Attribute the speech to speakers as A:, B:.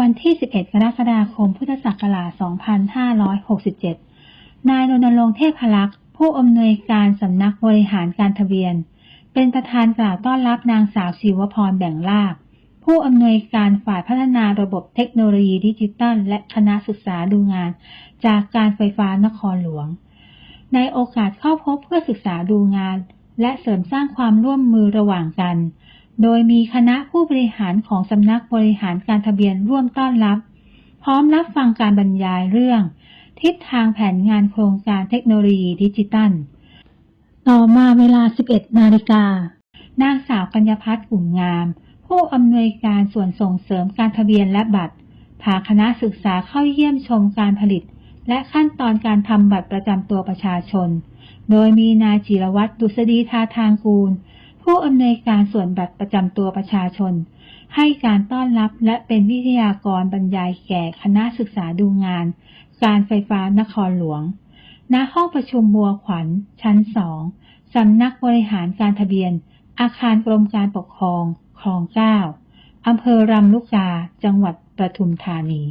A: 21กรกฎาคม พุทธศักราช 2567 นายรณรงค์เทพลักษ์ ผู้อำนวยการสำนักบริหารการทะเบียน เป็นประธานกล่าวต้อนรับนางสาวชีวพรแบ่งลาภผู้อำนวยการฝ่ายพัฒนาระบบเทคโนโลยีดิจิตัล และคณะศึกษาดูงาน จากการไฟฟ้านครหลวง ในโอกาสเข้าพบเพื่อศึกษาดูงาน และเสริมสร้างความร่วมมือระหว่างกัน โดยมีคณะผู้บริหารของสำนักบริหารการทะเบียนร่วมต้อนรับ พร้อมรับฟังการบรรยายเรื่อง ทิศทางแผนงานโครงการเทคโนโลยีดิจิตัล ต่อมาเวลา 11 นาฬิกา นางสาวกัญญพัฒน์อุ่มงาม ผู้อำนวยการส่วนส่งเสริมการทะเบียนและบัตร พาคณะศึกษาเข้าเยี่ยมชมการผลิต และขั้นตอนการทำบัตรประจำตัวประชาชน โดยมีนายจิรวัตรดุษฎีทาทางกูล ผู้อำนวยการส่วนบัตรประจำตัวประชาชน ให้การต้อนรับและเป็นวิทยากรบรรยายแก่คณะศึกษาดูงาน การไฟฟ้านครหลวง ณ ห้องประชุมบัวขวัญ ชั้นสองสำนักบริหารการทะเบียน อาคารกรมการปกครอง คลองเก้าอำเภอรำลูกกา จังหวัดปทุมธานี